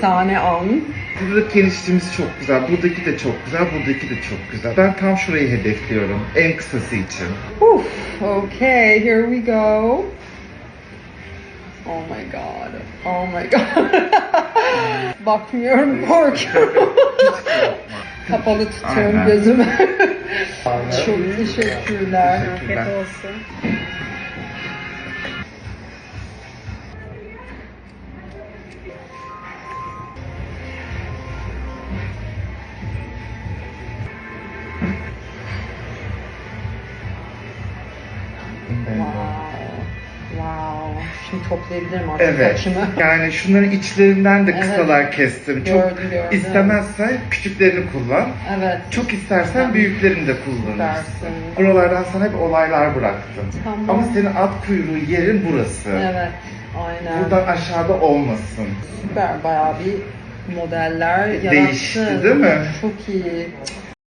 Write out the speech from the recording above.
efsane an. Buradaki genişliğimiz çok güzel. Buradaki de çok güzel. Buradaki de çok güzel. Ben tam şurayı hedefliyorum. En kısası için. Uf, okay, here we go. Oh my god. Oh my god. Bakmıyorum korkuyorum. Kapalı tutuyorum Aynen. gözümü. Çok teşekkürler. Teşekkürler. olsun. Wow. Wow. Şimdi toplayabilirim artık Evet. saçımı. Yani şunların içlerinden de Evet. kısalar kestim. Çok Gördüm, gördüm. istemezsen küçüklerini kullan. Evet. Çok istersen Tamam. büyüklerini de kullanırsın. Süpersin. Buralardan sana hep olaylar bıraktım. Tamam. Ama senin at kuyruğu yerin burası. Evet. Aynen. Buradan aşağıda olmasın. Süper bayağı bir modeller yarattın. Değişti, değil mi? Çok iyi.